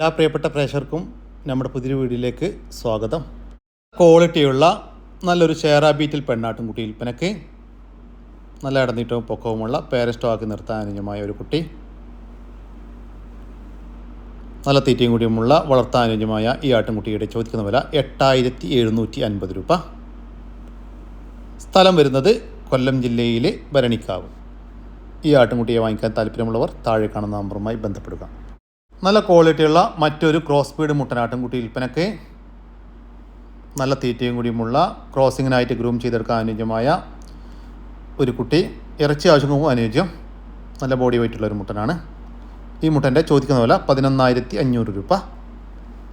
എല്ലാ പ്രിയപ്പെട്ട പ്രേക്ഷകർക്കും നമ്മുടെ പുതിയ വീഡിയോയിലേക്ക് സ്വാഗതം. ക്വാളിറ്റിയുള്ള നല്ലൊരു ഷെയറ ബീറ്റിൽ പെണ്ണാട്ടുംകുട്ടി വിൽപ്പനയ്ക്ക് നല്ല ഇടനീട്ടവും പൊക്കവുമുള്ള പേര സ്റ്റോക്ക് നിർത്താൻ അനുയോജ്യമായ ഒരു കുട്ടി. നല്ല തീറ്റയും കൂടിയുമുള്ള വളർത്താൻ അനുയോജ്യമായ ഈ ആട്ടിൻകുട്ടിയുടെ ചോദിക്കുന്ന വില എട്ടായിരത്തി എഴുന്നൂറ്റി അൻപത് രൂപ. സ്ഥലം വരുന്നത് കൊല്ലം ജില്ലയിലെ ഭരണിക്കാവ്. ഈ ആട്ടിൻകുട്ടിയെ വാങ്ങിക്കാൻ താല്പര്യമുള്ളവർ താഴെ കാണുന്ന നമ്പറുമായി ബന്ധപ്പെടുക. നല്ല ക്വാളിറ്റിയുള്ള മറ്റൊരു ക്രോസ് ബീഡ് മുട്ടനാട്ടിൻകുട്ടി വിൽപ്പനക്ക് നല്ല തീറ്റയും കൂടിയുമുള്ള ക്രോസിങ്ങിനായിട്ട് ഗ്രൂം ചെയ്തെടുക്കാൻ അനുയോജ്യമായ ഒരു കുട്ടി. ഇറച്ചി ആവശ്യങ്ങൾക്കും അനുയോജ്യം. നല്ല ബോഡി വെയിറ്റുള്ള ഒരു മുട്ടനാണ്. ഈ മുട്ടന്റെ ചോദിക്കുന്ന വില പതിനൊന്നായിരത്തി അഞ്ഞൂറ് രൂപ.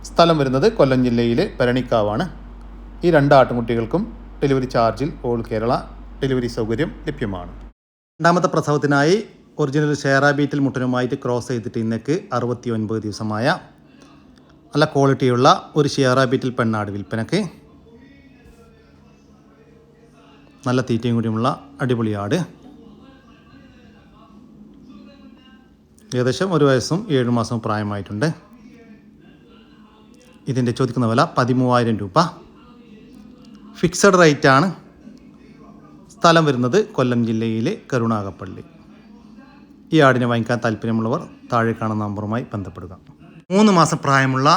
സ്ഥലം വരുന്നത് കൊല്ലം ജില്ലയിലെ ഭരണിക്കാവാണ് ഈ രണ്ട് ആട്ടുംകുട്ടികൾക്കും ഡെലിവറി ചാർജിൽ ഓൾ കേരള ഡെലിവറി സൗകര്യം ലഭ്യമാണ്. രണ്ടാമത്തെ പ്രസവത്തിനായി ഒറിജിനൽ ഷെയറാ ബീറ്റിൽ മുട്ടനുമായിട്ട് ക്രോസ് ചെയ്തിട്ട് ഇന്നേക്ക് അറുപത്തി ഒൻപത് ദിവസമായ നല്ല ക്വാളിറ്റിയുള്ള ഒരു ഷെയറാ ബീറ്റിൽ പെണ്ണാട് വിൽപ്പനക്ക്. നല്ല തീറ്റയും കൂടിയുമുള്ള അടിപൊളി ആട്. ഏകദേശം ഒരു വയസ്സും ഏഴ് മാസവും പ്രായമായിട്ടുണ്ട്. ഇതിന്റെ ചോദിക്കുന്ന വില പതിമൂവായിരം രൂപ. ഫിക്സഡ് റേറ്റാണ് സ്ഥലം വരുന്നത് കൊല്ലം ജില്ലയിലെ കരുണാകപ്പള്ളി. ഈ ആടിനെ വാങ്ങിക്കാൻ താല്പര്യമുള്ളവർ താഴെ കാണുന്ന നമ്പറുമായി ബന്ധപ്പെടുക. മൂന്ന് മാസം പ്രായമുള്ള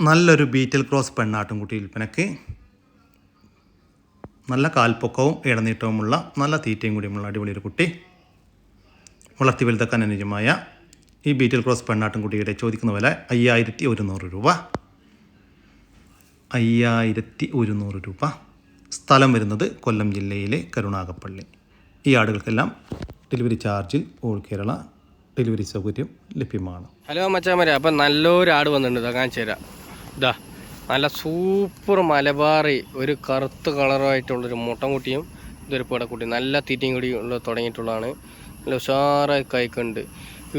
നല്ലൊരു ബീറ്റൽ ക്രോസ് പെണ്ണാട്ടുംകുട്ടി വിൽപ്പനയ്ക്ക് നല്ല കാൽപ്പൊക്കവും ഇടനീട്ടവുമുള്ള നല്ല തീറ്റയും കൂടിയുമുള്ള അടിപൊളി ഒരു കുട്ടി വളർത്തി വലുതാക്കാൻ അനുജമായ ഈ ബീറ്റൽ ക്രോസ് പെണ്ണാട്ടുംകുട്ടിയുടെ ചോദിക്കുന്ന വില അയ്യായിരത്തി ഒരുന്നൂറ് രൂപ. അയ്യായിരത്തി ഒരുന്നൂറ് രൂപ. സ്ഥലം വരുന്നത് കൊല്ലം ജില്ലയിലെ കരുണാകപ്പള്ളി. ഈ ആടുകൾക്കെല്ലാം ഡെലിവറി ചാർജിൽ ഓൾ കേരള ഡെലിവറി സൗകര്യം ലഭ്യമാണ്. ഹലോ മച്ചാമരെ അപ്പം നല്ലൊരു ആട് വന്നിട്ടുണ്ട് ഇതാ ഇതാ നല്ല സൂപ്പർ മലബാറി ഒരു കറുത്ത കളറുമായിട്ടുള്ളൊരു മുട്ടൻകുട്ടിയും ഇതൊരു പടക്കുട്ടിയും നല്ല തീറ്റയും കൂടി ഉള്ള തുടങ്ങിയിട്ടുള്ളതാണ്. നല്ല ഉഷാറായി കഴിക്കുന്നുണ്ട്.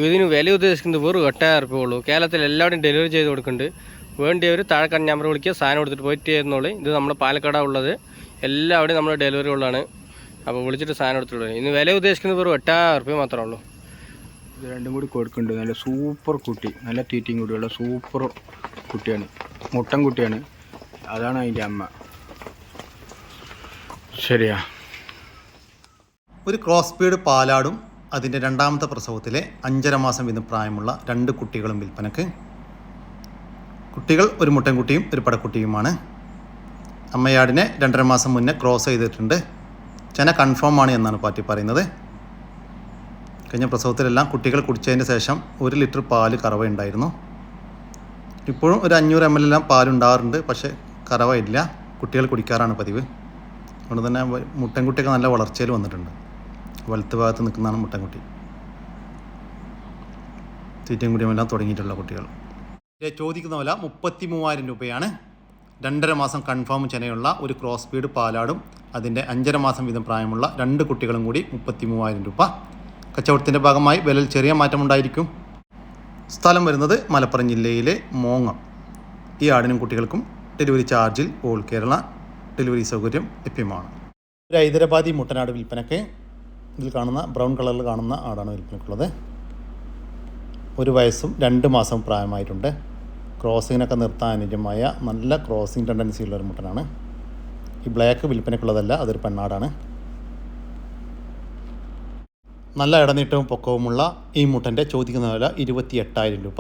ഇതിന് വില ഉദ്ദേശിക്കുന്നത് വെറും എട്ടായിരം ഉള്ളൂ. കേരളത്തിൽ എല്ലാവരും ഡെലിവറി ചെയ്ത് കൊടുക്കുന്നുണ്ട്. വേണ്ടിയവർ താഴെ കണ്ട നമ്പർ വിളിക്കുക സാധനം കൊടുത്തിട്ട് പോയിട്ട് ചെയ്യുന്നുള്ളൂ ഇത് നമ്മുടെ പാലക്കാടാണ് ഉള്ളത്. എല്ലാവരും നമ്മുടെ ഡെലിവറി ഉള്ളതാണ്. അപ്പോൾ വിളിച്ചിട്ട് സാധനം എടുത്തുള്ളൂ ഇന്ന് വില ഉദ്ദേശിക്കുന്നത് വെറും എട്ടായിരം റുപ്യ മാത്രമേ ഉള്ളൂ. ഇത് രണ്ടും കൂടി കൊടുക്കുന്നുണ്ട്. നല്ല സൂപ്പർ കുട്ടി. നല്ല തീറ്റയും കൂടിയുള്ള സൂപ്പർ കുട്ടിയാണ്. മുട്ടൻ കുട്ടിയാണ്. അതാണ് അതിന്റെ അമ്മ. ശരിയാ. ഒരു ക്രോസ് ബീഡ് പാലാടും അതിന്റെ രണ്ടാമത്തെ പ്രസവത്തിലെ അഞ്ചര മാസം വീതം പ്രായമുള്ള രണ്ട് കുട്ടികളും വിൽപ്പനക്ക്. കുട്ടികൾ ഒരു മുട്ടൻകുട്ടിയും ഒരു പടക്കുട്ടിയുമാണ്. അമ്മയാടിനെ രണ്ടര മാസം മുന്നേ ക്രോസ് ചെയ്തിട്ടുണ്ട്. ചെന കൺഫേം ആണ് എന്നാണ് പാർട്ടി പറയുന്നത്. കഴിഞ്ഞ പ്രസവത്തിലെല്ലാം കുട്ടികൾ കുടിച്ചതിന് ശേഷം ഒരു ലിറ്റർ പാൽ കറവയുണ്ടായിരുന്നു ഇപ്പോഴും ഒരു അഞ്ഞൂറ് എം എൽ എല്ലാം പാലുണ്ടാകാറുണ്ട് പക്ഷേ കറവയില്ല. കുട്ടികൾ കുടിക്കാറാണ് പതിവ്. അതുകൊണ്ട് തന്നെ മുട്ടൻകുട്ടിയൊക്കെ നല്ല വളർച്ചയിൽ വന്നിട്ടുണ്ട്. വലത്ത് ഭാഗത്ത് നിൽക്കുന്നതാണ് മുട്ടൻകുട്ടി. തീറ്റയും കുടിയുമെല്ലാം തുടങ്ങിയിട്ടുള്ള കുട്ടികൾ. ചോദിക്കുന്ന വില മുപ്പത്തി മൂവായിരം രൂപയാണ്. രണ്ടര മാസം കൺഫേം ചെനയുള്ള ഒരു ക്രോസ് ബീഡ് പാലാടും അതിന്റെ അഞ്ചര മാസം വീതം പ്രായമുള്ള രണ്ട് കുട്ടികളും കൂടി മുപ്പത്തി മൂവായിരം രൂപ. കച്ചവടത്തിന്റെ ഭാഗമായി വിലയിൽ ചെറിയ മാറ്റമുണ്ടായിരിക്കും സ്ഥലം വരുന്നത് മലപ്പുറം ജില്ലയിലെ മോങ്ങ. ഈ ആടിനും കുട്ടികൾക്കും ഡെലിവറി ചാർജിൽ ഓൾ കേരള ഡെലിവറി സൗകര്യം ലഭ്യമാണ്. ഒരു ഹൈദരാബാദി മുട്ടനാട് വിൽപ്പനയ്ക്ക് ഇതിൽ കാണുന്ന ബ്രൗൺ കളറിൽ കാണുന്ന ആടാണ് വിൽപ്പനയ്ക്കുള്ളത് ഒരു വയസ്സും രണ്ട് മാസം പ്രായമായിട്ടുണ്ട്. ക്രോസിങ്ങിനൊക്കെ നിർത്താൻ അനുജമായ നല്ല ക്രോസിങ് ടെൻഡൻസി ഉള്ള ഒരു മുട്ടനാണ്. ഈ ബ്ലാക്ക് വിൽപ്പനയ്ക്കുള്ളതല്ല അതൊരു പെണ്ണാടാണ് നല്ല ഇടനീട്ടവും പൊക്കവുമുള്ള ഈ മുട്ടന്റെ ചോദിക്കുന്ന വില ഇരുപത്തി എട്ടായിരം രൂപ.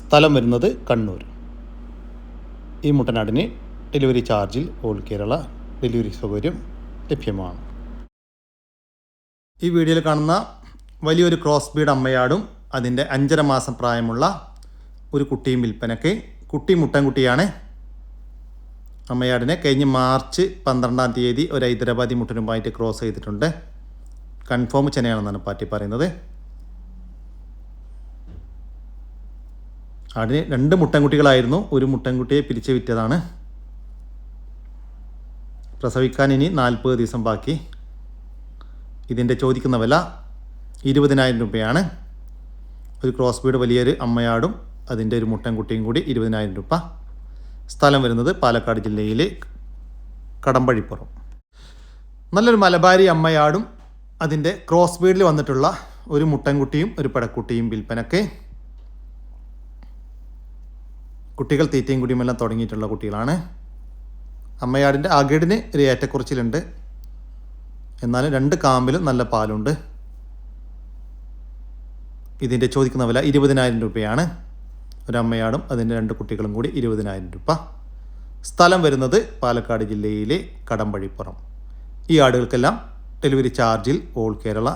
സ്ഥലം വരുന്നത് കണ്ണൂർ. ഈ മുട്ടനാടിന് ഡെലിവറി ചാർജിൽ ഓൾ കേരള ഡെലിവറി സൗകര്യം ലഭ്യമാണ്. ഈ വീഡിയോയിൽ കാണുന്ന വലിയൊരു ക്രോസ് ബീഡ് അമ്മയാടും അതിന്റെ അഞ്ചര മാസം പ്രായമുള്ള ഒരു കുട്ടിയും വിൽപ്പനയ്ക്ക് കുട്ടി മുട്ടൻകുട്ടിയാണ് അമ്മയാടിനെ കഴിഞ്ഞ് മാർച്ച് പന്ത്രണ്ടാം തീയതി ഒരു ഹൈദരാബാദി മുട്ടനുമായിട്ട് ക്രോസ് ചെയ്തിട്ടുണ്ട്. കൺഫേം ചെനയാണെന്നാണ് പാർട്ടി പറയുന്നത്. ആടിന് രണ്ട് മുട്ടൻകുട്ടികളായിരുന്നു ഒരു മുട്ടൻകുട്ടിയെ പിരിച്ചു വിറ്റതാണ്. പ്രസവിക്കാൻ ഇനി നാൽപ്പത് ദിവസം ബാക്കി. ഇതിന്റെ ചോദിക്കുന്ന വില ഇരുപതിനായിരം രൂപയാണ്. ഒരു ക്രോസ് ബീഡ് വലിയൊരു അമ്മയാടും അതിന്റെ ഒരു മുട്ടൻകുട്ടിയും കൂടി ഇരുപതിനായിരം രൂപ. സ്ഥലം വരുന്നത് പാലക്കാട് ജില്ലയിലെ കടമ്പഴിപ്പുറം. നല്ലൊരു മലബാരി അമ്മയാടും അതിന്റെ ക്രോസ് ബീഡിൽ വന്നിട്ടുള്ള ഒരു മുട്ടൻകുട്ടിയും ഒരു പടക്കുട്ടിയും വിൽപ്പനക്ക് കുട്ടികൾ തീറ്റയും കുടിയുമെല്ലാം തുടങ്ങിയിട്ടുള്ള കുട്ടികളാണ്. അമ്മയാടിന്റെ അകിടിന് ഒരു ഏറ്റക്കുറച്ചിലുണ്ട്. എന്നാലും രണ്ട് കാമ്പിലും നല്ല പാലുണ്ട്. ഇതിന്റെ ചോദിക്കുന്ന വില ഇരുപതിനായിരം രൂപയാണ്. ഒരമ്മയാടും അതിന്റെ രണ്ട് കുട്ടികളും കൂടി ഇരുപതിനായിരം രൂപ. സ്ഥലം വരുന്നത് പാലക്കാട് ജില്ലയിലെ കടമ്പഴിപ്പുറം. ഈ ആടുകൾക്കെല്ലാം ഡെലിവറി ചാർജിൽ ഓൾ കേരള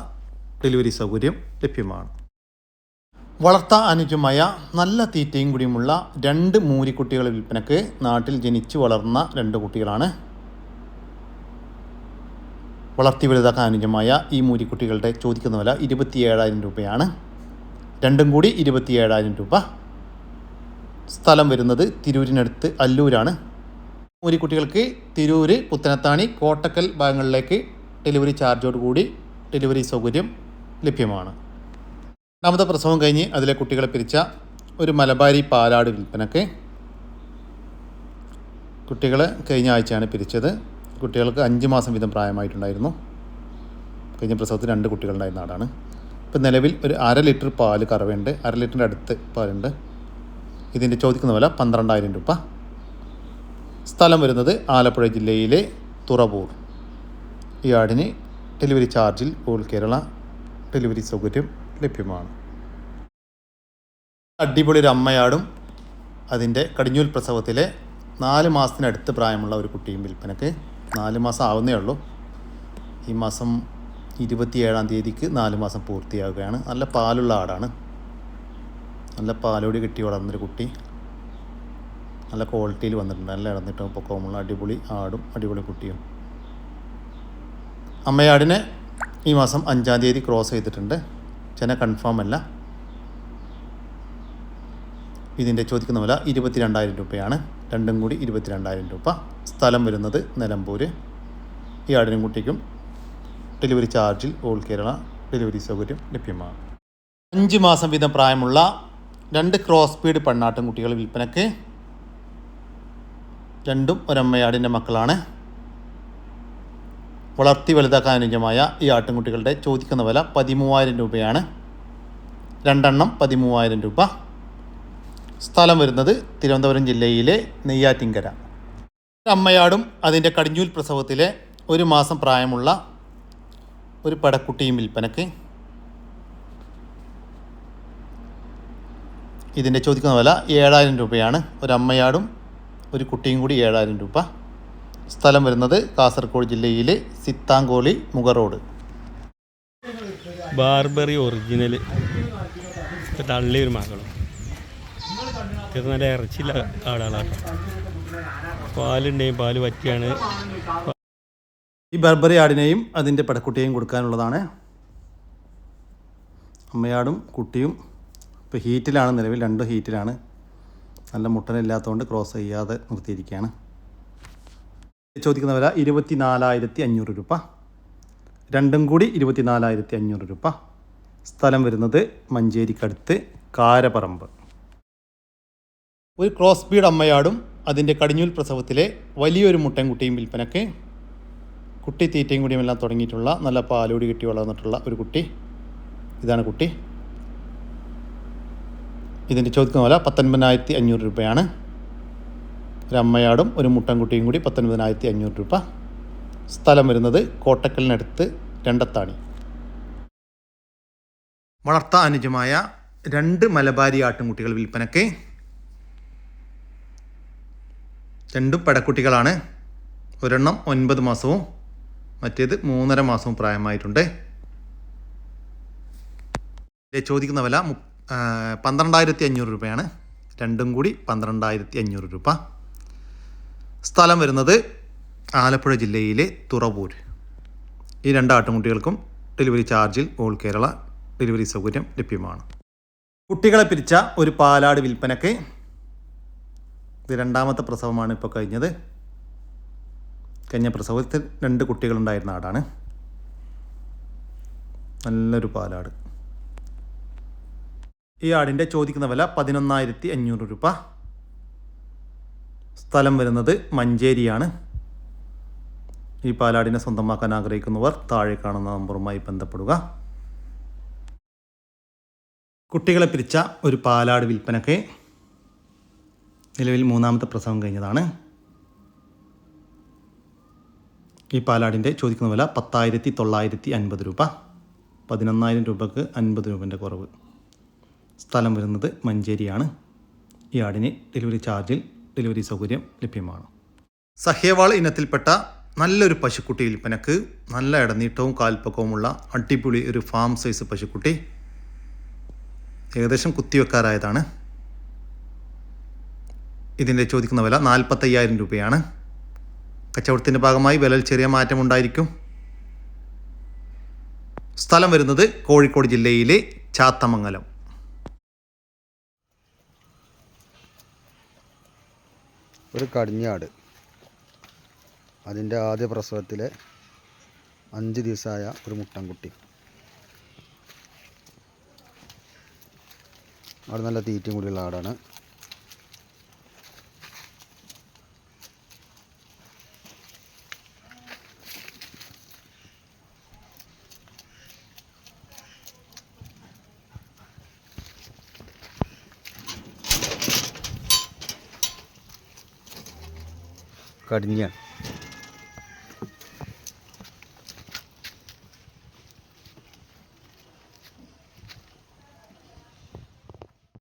ഡെലിവറി സൗകര്യം ലഭ്യമാണ്. വളർത്താൻ അനുജമായ നല്ല തീറ്റയും കൂടിയുമുള്ള രണ്ട് മൂരിക്കുട്ടികളുടെ വിൽപ്പനക്ക് നാട്ടിൽ ജനിച്ചു വളർന്ന രണ്ട് കുട്ടികളാണ്. വളർത്തി വലുതാക്കാൻ അനുജമായ ഈ മൂരിക്കുട്ടികളുടെ ചോദിക്കുന്ന വില ഇരുപത്തിയേഴായിരം രൂപയാണ്. രണ്ടും കൂടി ഇരുപത്തിയേഴായിരം രൂപ. സ്ഥലം വരുന്നത് തിരൂരിനടുത്ത് അല്ലൂരാണ്. മൂരിക്കുട്ടികൾക്ക് തിരൂർ പുത്തനത്താണി കോട്ടക്കൽ ഭാഗങ്ങളിലേക്ക് ഡെലിവറി ചാർജോട് കൂടി ഡെലിവറി സൗകര്യം ലഭ്യമാണ്. രണ്ടാമത്തെ പ്രസവം കഴിഞ്ഞ് അതിലെ കുട്ടികളെ പിരിച്ച ഒരു മലബാരി പാലാട് വിൽപ്പനക്ക് കുട്ടികളെ കഴിഞ്ഞ ആഴ്ചയാണ് പിരിച്ചത്. കുട്ടികൾക്ക് അഞ്ച് മാസം വീതം പ്രായമായിട്ടുണ്ടായിരുന്നു. കഴിഞ്ഞ പ്രസവത്തിൽ രണ്ട് കുട്ടികളുണ്ടായിരുന്ന ആടാണ് ഇപ്പം നിലവിൽ ഒരു അര ലിറ്റർ പാൽ കറവയുണ്ട്. അര ലിറ്ററിന്റെ അടുത്ത് പാലുണ്ട്. ഇതിന്റെ ചോദിക്കുന്ന വില പന്ത്രണ്ടായിരം രൂപ. സ്ഥലം വരുന്നത് ആലപ്പുഴ ജില്ലയിലെ തുറവൂർ. ഈ ആടിന് ഡെലിവറി ചാർജിൽ ഓൾ കേരള ഡെലിവറി സൗകര്യം ലഭ്യമാണ്. അടിപൊളി ഒരു അമ്മയാടും അതിന്റെ കടിഞ്ഞൂൽ പ്രസവത്തിലെ നാല് മാസത്തിനടുത്ത് പ്രായമുള്ള ഒരു കുട്ടിയും വിൽപ്പനക്ക് നാല് മാസം ആവുന്നേ ഉള്ളൂ. ഈ മാസം ഇരുപത്തിയേഴാം തീയതിക്ക് നാല് മാസം പൂർത്തിയാവുകയാണ്. നല്ല പാലുള്ള ആടാണ്. നല്ല പാലോടി കിട്ടി വളർന്നൊരു കുട്ടി. നല്ല ക്വാളിറ്റിയിൽ വന്നിട്ടുണ്ട്. നല്ല ഇടന്നിട്ട് പൊക്കമുള്ള അടിപൊളി ആടും അടിപൊളി കുട്ടിയും. അമ്മയാടിനെ ഈ മാസം അഞ്ചാം തീയതി ക്രോസ് ചെയ്തിട്ടുണ്ട്. ചെന കൺഫേം അല്ല. ഇതിന്റെ ചോദിക്കുന്ന വില ഇരുപത്തിരണ്ടായിരം രൂപയാണ്. രണ്ടും കൂടി ഇരുപത്തിരണ്ടായിരം രൂപ. സ്ഥലം വരുന്നത് നിലമ്പൂർ ഈ ആടിനും കുട്ടിക്കും ഡെലിവറി ചാർജിൽ ഓൾ കേരള ഡെലിവറി സൗകര്യം ലഭ്യമാണ്. അഞ്ച് മാസം വീതം പ്രായമുള്ള രണ്ട് ക്രോസ് സ്പീഡ് പെണ്ണാട്ടും കുട്ടികൾ വിൽപ്പനക്ക്. രണ്ടും ഒരമ്മയാടിന്റെ മക്കളാണ്. വളർത്തി വലുതാക്കാൻ അനുയോജ്യമായ ഈ ആട്ടിൻകുട്ടികളുടെ ചോദിക്കുന്ന വില പതിമൂവായിരം രൂപയാണ്. രണ്ടെണ്ണം പതിമൂവായിരം രൂപ. സ്ഥലം വരുന്നത് തിരുവനന്തപുരം ജില്ലയിലെ നെയ്യാറ്റിങ്കര. അമ്മയാടും അതിന്റെ കടിഞ്ഞൂൽ പ്രസവത്തിലെ ഒരു മാസം പ്രായമുള്ള ഒരു പടക്കുട്ടിയും വിൽപ്പനക്ക്. ഇതിന്റെ ചോദിക്കുന്ന വില ഏഴായിരം രൂപയാണ്. ഒരു അമ്മയാടും ഒരു കുട്ടിയും കൂടി ഏഴായിരം രൂപ. സ്ഥലം വരുന്നത് കാസർഗോഡ് ജില്ലയിലെ സിത്താങ്കോളി മുഗ റോഡ്. ബാർബറി ഒറിജിനൽ തള്ളിയൊരു മകളും. ഇത് നല്ല ഇറച്ചില്ല ആടാളാട്ടോ പാലുണ്ടെങ്കിൽ പാൽ പറ്റിയാണ് ഈ ബർബറി ആടിനെയും അതിന്റെ പടക്കുട്ടിയെയും കൊടുക്കാനുള്ളതാണ്. അമ്മയാടും കുട്ടിയും ഇപ്പോൾ ഹീറ്റിലാണ് നിലവിൽ രണ്ട് ഹീറ്റിലാണ്. നല്ല മുട്ടനില്ലാത്തതുകൊണ്ട് ക്രോസ് ചെയ്യാതെ നിർത്തിയിരിക്കുകയാണ്. ചോദിക്കുന്ന വില ഇരുപത്തി നാലായിരത്തി അഞ്ഞൂറ് രൂപ. രണ്ടും കൂടി ഇരുപത്തി നാലായിരത്തി അഞ്ഞൂറ് രൂപ. സ്ഥലം വരുന്നത് മഞ്ചേരിക്കടുത്ത് കാരപറമ്പ്. ഒരു ക്രോസ് ബീഡ് അമ്മയാടും അതിന്റെ കടിഞ്ഞൂൽ പ്രസവത്തിലെ വലിയൊരു മുട്ടൻകുട്ടിയും വിൽപ്പനക്ക് കുട്ടി തീറ്റയും കൂടിയും എല്ലാം തുടങ്ങിയിട്ടുള്ള നല്ല പാലോടി കിട്ടി വളർന്നിട്ടുള്ള ഒരു കുട്ടി. ഇതാണ് കുട്ടി. ഇതിന്റെ ചോദിക്കുന്ന വില പത്തൊൻപതിനായിരത്തി അഞ്ഞൂറ് രൂപയാണ്. ഒരു അമ്മയാടും ഒരു മുട്ടൻകുട്ടിയും കൂടി പത്തൊൻപതിനായിരത്തി അഞ്ഞൂറ് രൂപ. സ്ഥലം വരുന്നത് കോട്ടക്കലിനടുത്ത് രണ്ടത്താണി. വളർത്താൻ അനുജമായ രണ്ട് മലബാരി ആട്ടിൻകുട്ടികൾ വിൽപ്പനക്ക്. രണ്ടും പടക്കുട്ടികളാണ്. ഒരെണ്ണം ഒൻപത് മാസവും മറ്റേത് മൂന്നര മാസവും പ്രായമായിട്ടുണ്ട്. ചോദിക്കുന്ന വില പന്ത്രണ്ടായിരത്തി അഞ്ഞൂറ് രൂപയാണ്. രണ്ടും കൂടി പന്ത്രണ്ടായിരത്തി അഞ്ഞൂറ് രൂപ. സ്ഥലം വരുന്നത് ആലപ്പുഴ ജില്ലയിലെ തുറവൂർ. ഈ രണ്ട് ആട്ടുംകുട്ടികൾക്കും ഡെലിവറി ചാർജിൽ ഓൾ കേരള ഡെലിവറി സൗകര്യം ലഭ്യമാണ്. കുട്ടികളെ പിരിച്ച ഒരു പാലാട് വിൽപ്പനക്ക് ഇത് രണ്ടാമത്തെ പ്രസവമാണ് ഇപ്പോൾ കഴിഞ്ഞത്. കഴിഞ്ഞ പ്രസവത്തിൽ രണ്ട് കുട്ടികളുണ്ടായിരുന്ന ആടാണ്. നല്ലൊരു പാലാട്. ഈ ആടിന്റെ ചോദിക്കുന്ന വില പതിനൊന്നായിരത്തി അഞ്ഞൂറ് രൂപ. സ്ഥലം വരുന്നത് മഞ്ചേരിയാണ്. ഈ പാലാടിനെ സ്വന്തമാക്കാൻ ആഗ്രഹിക്കുന്നവർ താഴെ കാണുന്ന നമ്പറുമായി ബന്ധപ്പെടുക. കുട്ടികളെ പിരിച്ച ഒരു പാലാട് വിൽപ്പനക്ക് നിലവിൽ മൂന്നാമത്തെ പ്രസവം കഴിഞ്ഞതാണ്. ഈ പാലാടിന്റെ ചോദിക്കുന്ന വില പത്തായിരത്തി തൊള്ളായിരത്തി അൻപത് രൂപ. പതിനൊന്നായിരം രൂപക്ക് അൻപത് രൂപന്റെ കുറവ്. സ്ഥലം വരുന്നത് മഞ്ചേരിയാണ്. ഈ ആടിന് ഡെലിവറി ചാർജിൽ ഡെലിവറി സൗകര്യം ലഭ്യമാണ്. സഹ്യവാൾ ഇനത്തിൽപ്പെട്ട നല്ലൊരു പശുക്കുട്ടി വിൽപ്പനക്ക് നല്ല ഇടനീട്ടവും കാൽപ്പക്കവുമുള്ള അടിപൊളി ഒരു ഫാം സൈസ് പശുക്കുട്ടി ഏകദേശം കുത്തിവെക്കാറായതാണ്. ഇതിന്റെ ചോദിക്കുന്ന വില നാൽപ്പത്തയ്യായിരം രൂപയാണ്. കച്ചവടത്തിന്റെ ഭാഗമായി വിലയിൽ ചെറിയ മാറ്റമുണ്ടായിരിക്കും സ്ഥലം വരുന്നത് കോഴിക്കോട് ജില്ലയിലെ ചാത്തമംഗലം. ഒരു കടിഞ്ഞാട്. അതിന്റെ ആദ്യ പ്രസവത്തിലെ അഞ്ച് ദിവസമായ ഒരു മുട്ടൻകുട്ടി. ആട് നല്ല തീറ്റയും കൂടിയുള്ള ആടാണ്. കടിഞ്ഞാണ്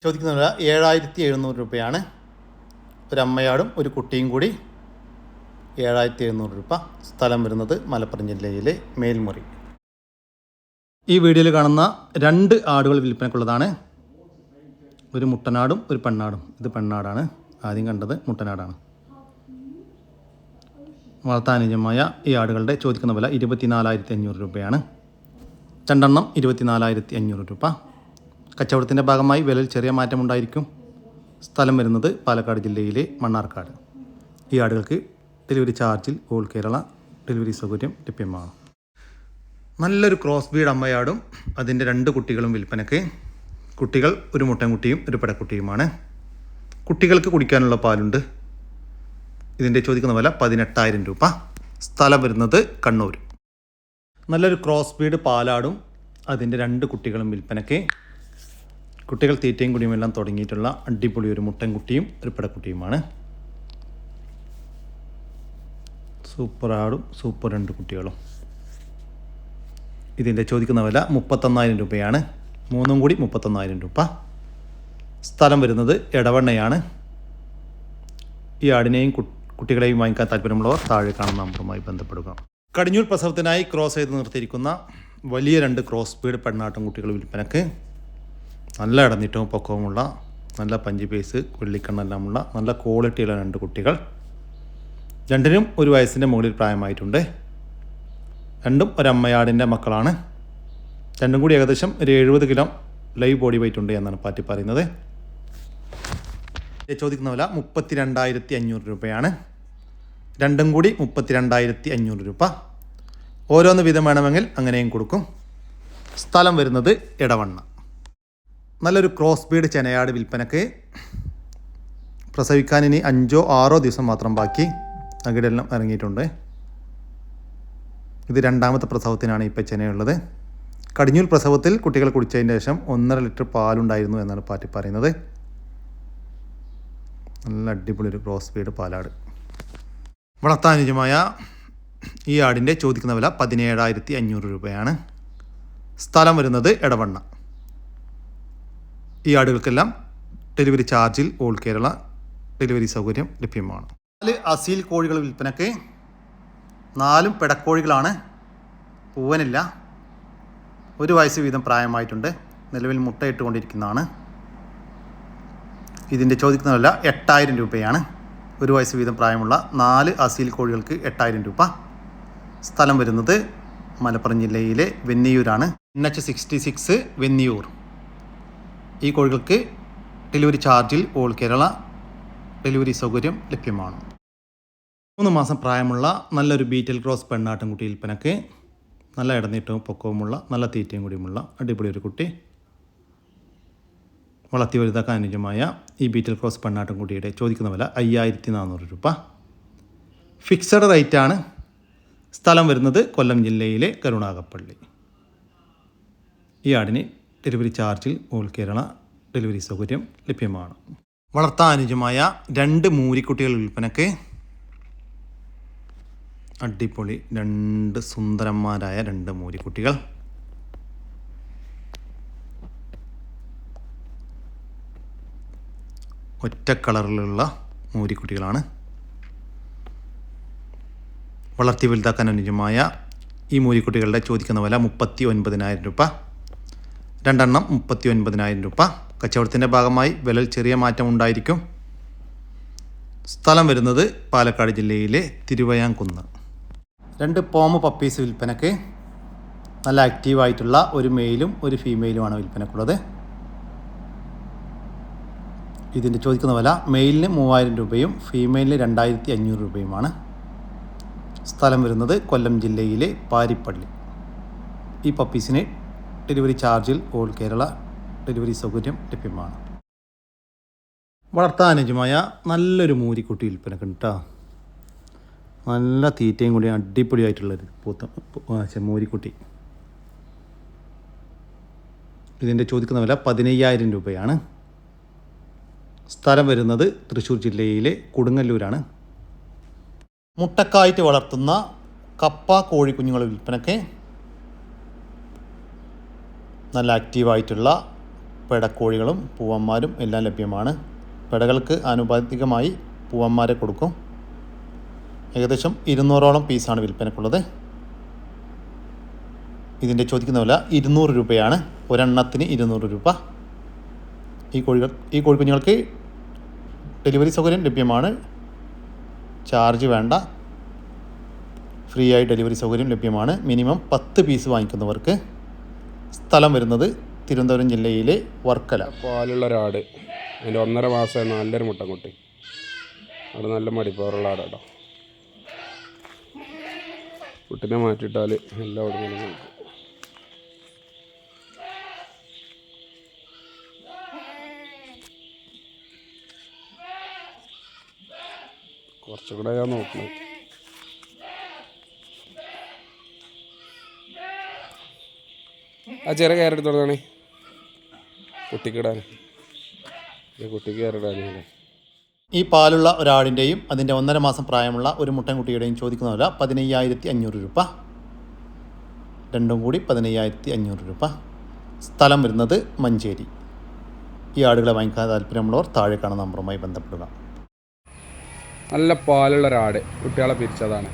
ചോദിക്കുന്ന ഏഴായിരത്തി എഴുന്നൂറ് രൂപയാണ്. ഒരമ്മയാടും ഒരു കുട്ടിയും കൂടി ഏഴായിരത്തി എഴുന്നൂറ് രൂപ സ്ഥലം വരുന്നത് മലപ്പുറം ജില്ലയിലെ മേൽമുറി. ഈ വീഡിയോയിൽ കാണുന്ന രണ്ട് ആടുകൾ വിൽപ്പനക്കുള്ളതാണ് ഒരു മുട്ടനാടും ഒരു പെണ്ണാടും. ഇത് പെണ്ണാടാണ്. ആദ്യം കണ്ടത് മുട്ടനാടാണ്. വളർത്താനുജമായ ഈ ആടുകളുടെ ചോദിക്കുന്ന വില ഇരുപത്തിനാലായിരത്തി അഞ്ഞൂറ് രൂപയാണ്. രണ്ടെണ്ണം ഇരുപത്തിനാലായിരത്തി അഞ്ഞൂറ് രൂപ. കച്ചവടത്തിന്റെ ഭാഗമായി വിലയിൽ ചെറിയ മാറ്റമുണ്ടായിരിക്കും സ്ഥലം വരുന്നത് പാലക്കാട് ജില്ലയിലെ മണ്ണാർക്കാട്. ഈ ആടുകൾക്ക് ഡെലിവറി ചാർജിൽ ഓൾ കേരള ഡെലിവറി സൗകര്യം ലഭ്യമാണ്. നല്ലൊരു ക്രോസ് ബീഡ് അമ്മയാടും അതിന്റെ രണ്ട് കുട്ടികളും വിൽപ്പനയ്ക്ക്. കുട്ടികൾ ഒരു മുട്ടൻകുട്ടിയും ഒരു പടക്കുട്ടിയുമാണ്. കുട്ടികൾക്ക് കുടിക്കാനുള്ള പാലുണ്ട്. ഇതിന്റെ ചോദിക്കുന്ന വില പതിനെട്ടായിരം രൂപ. സ്ഥലം വരുന്നത് കണ്ണൂർ. നല്ലൊരു ക്രോസ് ബീഡ് പാലാടും അതിന്റെ രണ്ട് കുട്ടികളും വിൽപ്പനയ്ക്ക്. കുട്ടികൾ തീറ്റയും കുടിയും എല്ലാം തുടങ്ങിയിട്ടുള്ള അടിപൊളി ഒരു മുട്ടൻകുട്ടിയും ഒരു പെടക്കുട്ടിയുമാണ്. സൂപ്പർ ആടും സൂപ്പർ രണ്ട് കുട്ടികളും. ഇതിന്റെ ചോദിക്കുന്ന വില മുപ്പത്തൊന്നായിരം രൂപയാണ്. മൂന്നും കൂടി മുപ്പത്തൊന്നായിരം രൂപ. സ്ഥലം വരുന്നത് ഇടവണ്ണയാണ് ഈ ആടിനെയും കു- കുട്ടികളെയും വാങ്ങിക്കാൻ താല്പര്യമുള്ളവർ താഴെ കാണുന്ന നമ്പറുമായി ബന്ധപ്പെടുക. കടിഞ്ഞൂൽ പ്രസവത്തിനായി ക്രോസ് ചെയ്ത് നിർത്തിയിരിക്കുന്ന വലിയ രണ്ട് ക്രോസ് ബീഡ് പെണ്ണാട്ടം കുട്ടികൾ വിൽപ്പനക്ക് നല്ല ഇടനീറ്റവും പൊക്കവുമുള്ള നല്ല പഞ്ചി പേസ് വെള്ളിക്കണ്ണെല്ലാമുള്ള നല്ല ക്വാളിറ്റിയുള്ള രണ്ട് കുട്ടികൾ. രണ്ടിനും ഒരു വയസ്സിന്റെ മുകളിൽ പ്രായമായിട്ടുണ്ട്. രണ്ടും ഒരമ്മയാടിന്റെ മക്കളാണ്. രണ്ടും കൂടി ഏകദേശം ഒരു എഴുപത് കിലോ ലൈവ് ബോഡി വെയിറ്റ് ഉണ്ട് എന്നാണ് പാറ്റി പറയുന്നത്. ചോദിക്കുന്ന വില മുപ്പത്തി രണ്ടായിരത്തി അഞ്ഞൂറ് രൂപയാണ്. രണ്ടും കൂടി മുപ്പത്തി രണ്ടായിരത്തി അഞ്ഞൂറ് രൂപ. ഓരോന്ന് വീതം വേണമെങ്കിൽ അങ്ങനെയും കൊടുക്കും. സ്ഥലം വരുന്നത് ഇടവണ്ണ നല്ലൊരു ക്രോസ് ബീഡ് ചെനയാട് വിൽപ്പനക്ക് പ്രസവിക്കാൻ ഇനി അഞ്ചോ ആറോ ദിവസം മാത്രം ബാക്കി. അകിടെല്ലാം ഇറങ്ങിയിട്ടുണ്ട്. ഇത് രണ്ടാമത്തെ പ്രസവത്തിനാണ് ഇപ്പോൾ ചെനയുള്ളത്. കടിഞ്ഞൂൽ പ്രസവത്തിൽ കുട്ടികൾ കുടിച്ചതിന് ശേഷം ഒന്നര ലിറ്റർ പാലുണ്ടായിരുന്നു എന്നാണ് പാറ്റി പറയുന്നത്. നല്ല അടിപൊളി ഒരു ക്രോസ് ബീഡ് പാലാട്. വളർത്താനുജമായ ഈ ആടിന്റെ ചോദിക്കുന്ന വില പതിനേഴായിരത്തി അഞ്ഞൂറ് രൂപയാണ്. സ്ഥലം വരുന്നത് എടവണ്ണ. ഈ ആടുകൾക്കെല്ലാം ഡെലിവറി ചാർജിൽ ഓൾ കേരള ഡെലിവറി സൗകര്യം ലഭ്യമാണ്. നാല് അസീൽ കോഴികൾ വിൽപ്പനക്ക് നാലും പെടക്കോഴികളാണ് പൂവനില്ല. ഒരു വയസ്സ് വീതം പ്രായമായിട്ടുണ്ട്. നിലവിൽ മുട്ടയിട്ടുകൊണ്ടിരിക്കുന്നതാണ് ഇതിന്റെ ചോദിക്കുന്നതല്ല എട്ടായിരം രൂപയാണ്. ഒരു വയസ്സ് വീതം പ്രായമുള്ള നാല് അസീൽ കോഴികൾക്ക് എട്ടായിരം രൂപ. സ്ഥലം വരുന്നത് മലപ്പുറം ജില്ലയിലെ വെന്നിയൂരാണ്. N H sixty six Venniyoor. ഈ കോഴികൾക്ക് ഡെലിവറി ചാർജിൽ ഓൾ കേരള ഡെലിവറി സൗകര്യം ലഭ്യമാണ്. മൂന്ന് മാസം പ്രായമുള്ള നല്ലൊരു ബീറ്റൽ ക്രോസ് പെണ്ണാട്ടുംകുട്ടി വിൽപ്പനക്ക് നല്ല ഇടനീട്ടവും പൊക്കവുമുള്ള നല്ല തീറ്റയും കൂടിയുമുള്ള അടിപൊളി ഒരു കുട്ടി. വളർത്തി വലുതാക്കാൻ അനുയോജ്യമായ ഈ ബീറ്റൽ ക്രോസ് പെണ്ണാട്ടുംകുട്ടിയുടെ ചോദിക്കുന്ന വില അയ്യായിരത്തി നാനൂറ് രൂപ ഫിക്സഡ് റേറ്റാണ് സ്ഥലം വരുന്നത് കൊല്ലം ജില്ലയിലെ കരുണാകപ്പള്ളി. ഈ ആടിന് ഡെലിവറി ചാർജിൽ ഓൾ കേരള ഡെലിവറി സൗകര്യം ലഭ്യമാണ്. വളർത്താൻ അനുജമായ രണ്ട് മൂരിക്കുട്ടികൾ വിൽപ്പനക്ക് അടിപൊളി രണ്ട് സുന്ദരന്മാരായ രണ്ട് മൂരിക്കുട്ടികൾ. ഒറ്റ കളറിലുള്ള മൂരിക്കുട്ടികളാണ്. വളർത്തി വലുതാക്കാൻ അനുയോജ്യമായ ഈ മൂരിക്കുട്ടികളുടെ ചോദിക്കുന്ന വില മുപ്പത്തി ഒൻപതിനായിരം രൂപ. രണ്ടെണ്ണം മുപ്പത്തി ഒൻപതിനായിരം രൂപ. കച്ചവടത്തിന്റെ ഭാഗമായി വിലയിൽ ചെറിയ മാറ്റം ഉണ്ടായിരിക്കും. സ്ഥലം വരുന്നത് പാലക്കാട് ജില്ലയിലെ തിരുവയാംകുന്ന് രണ്ട് പോമ പപ്പീസ് വിൽപ്പനയ്ക്ക് നല്ല ആക്റ്റീവായിട്ടുള്ള ഒരു മെയിലും ഒരു ഫീമെയിലുമാണ് വിൽപ്പനക്കുള്ളത്. ഇതിന്റെ ചോദിക്കുന്ന വില മെയിലിന് മൂവായിരം രൂപയും ഫീമെയിലിന് രണ്ടായിരത്തി അഞ്ഞൂറ് രൂപയുമാണ്. സ്ഥലം വരുന്നത് കൊല്ലം ജില്ലയിലെ പാരിപ്പള്ളി. ഈ പപ്പീസിന് ഡെലിവറി ചാർജിൽ ഓൾ കേരള ഡെലിവറി സൗകര്യം ലഭ്യമാണ്. വളർത്താൻ അനുജമായ നല്ലൊരു മൂരിക്കുട്ടി വിൽപ്പനക്ക് കേട്ടോ നല്ല തീറ്റയും കൂടി അടിപൊളിയായിട്ടുള്ളൊരു പൂത്ത മൂരിക്കുട്ടി. ഇതിന്റെ ചോദിക്കുന്ന വില പതിനയ്യായിരം രൂപയാണ്. സ്ഥലം വരുന്നത് തൃശ്ശൂർ ജില്ലയിലെ കൊടുങ്ങല്ലൂരാണ്. മുട്ടക്കായിട്ട് വളർത്തുന്ന കപ്പ കോഴിക്കുഞ്ഞുങ്ങൾ വിൽപ്പനയ്ക്ക് നല്ല ആക്റ്റീവായിട്ടുള്ള പെടക്കോഴികളും പൂവന്മാരും എല്ലാം ലഭ്യമാണ്. പെടകൾക്ക് ആനുപാതികമായി പൂവന്മാരെ കൊടുക്കും. ഏകദേശം ഇരുന്നൂറോളം പീസാണ് വിൽപ്പനക്കുള്ളത്. ഇതിന്റെ ചോദിക്കുന്ന വില ഇരുന്നൂറ് രൂപയാണ്. ഒരെണ്ണത്തിന് ഇരുന്നൂറ് രൂപ. ഈ കോഴികൾ ഈ കോഴിക്കുഞ്ഞുങ്ങൾക്ക് ഡെലിവറി സൗകര്യം ലഭ്യമാണ്. ചാർജ് വേണ്ട. ഫ്രീ ആയി ഡെലിവറി സൗകര്യം ലഭ്യമാണ്. മിനിമം പത്ത് പീസ് വാങ്ങിക്കുന്നവർക്ക് സ്ഥലം വരുന്നത് തിരുവനന്തപുരം ജില്ലയിലെ വർക്കല. പാലുള്ള ഒരാട്. അതിന്റെ ഒന്നര മാസമായ നല്ലൊരു മുട്ടൻകുട്ടി. അവിടെ നല്ല മടിപ്പാറുള്ള ആടാട്ടോ. കുട്ടിനെ മാറ്റിയിട്ടാൽ എല്ലാം അവിടെ കുറച്ചുകൂടെ ഞാൻ നോക്കണം ആ ചെറിയ കയറെടുത്തോളാണ് കുട്ടിക്കിടാൻ കുട്ടിക്ക് കയറിടാനല്ലേ ഈ പാലുള്ള ഒരാടിന്റെയും അതിന്റെ ഒന്നര മാസം പ്രായമുള്ള ഒരു മുട്ടൻകുട്ടിയുടെയും ചോദിക്കുന്ന വില പതിനയ്യായിരത്തി അഞ്ഞൂറ് രൂപ. രണ്ടും കൂടി പതിനയ്യായിരത്തി അഞ്ഞൂറ് രൂപ. സ്ഥലം വരുന്നത് മഞ്ചേരി. ഈ ആടുകളെ വാങ്ങിക്കാൻ താല്പര്യമുള്ളവർ താഴെ കാണുന്ന നമ്പറുമായി ബന്ധപ്പെടുക. നല്ല പാലുള്ള ഒരാട് കുട്ടികളെ പിരിച്ചതാണ്.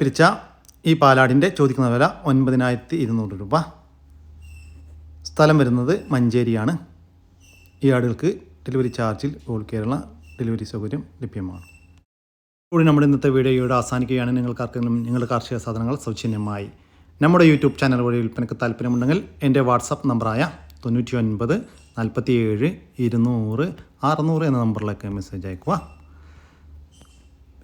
പിരിച്ച ഈ പാലാടിന്റെ ചോദിക്കുന്ന വില ഒൻപതിനായിരത്തി ഇരുന്നൂറ് രൂപ. സ്ഥലം വരുന്നത് മഞ്ചേരിയാണ്. ഈ ആടുകൾക്ക് ഡെലിവറി ചാർജിൽ ഓൾ കേരള ഡെലിവറി സൗകര്യം ലഭ്യമാണ്. കൂടി നമ്മുടെ ഇന്നത്തെ വീഡിയോയുടെ അവസാനിക്കുകയാണ്. നിങ്ങൾക്കാർക്കെങ്കിലും നിങ്ങളുടെ കാർഷിക സാധനങ്ങൾ സൗജന്യമായി നമ്മുടെ യൂട്യൂബ് ചാനൽ വഴി വിൽപ്പനയ്ക്ക് താല്പര്യമുണ്ടെങ്കിൽ എന്റെ വാട്സപ്പ് നമ്പറായ തൊണ്ണൂറ്റി ഒൻപത് നാൽപ്പത്തി ഏഴ് ഇരുന്നൂറ് അറുന്നൂറ് എന്ന നമ്പറിലേക്ക് മെസ്സേജ് അയക്കുക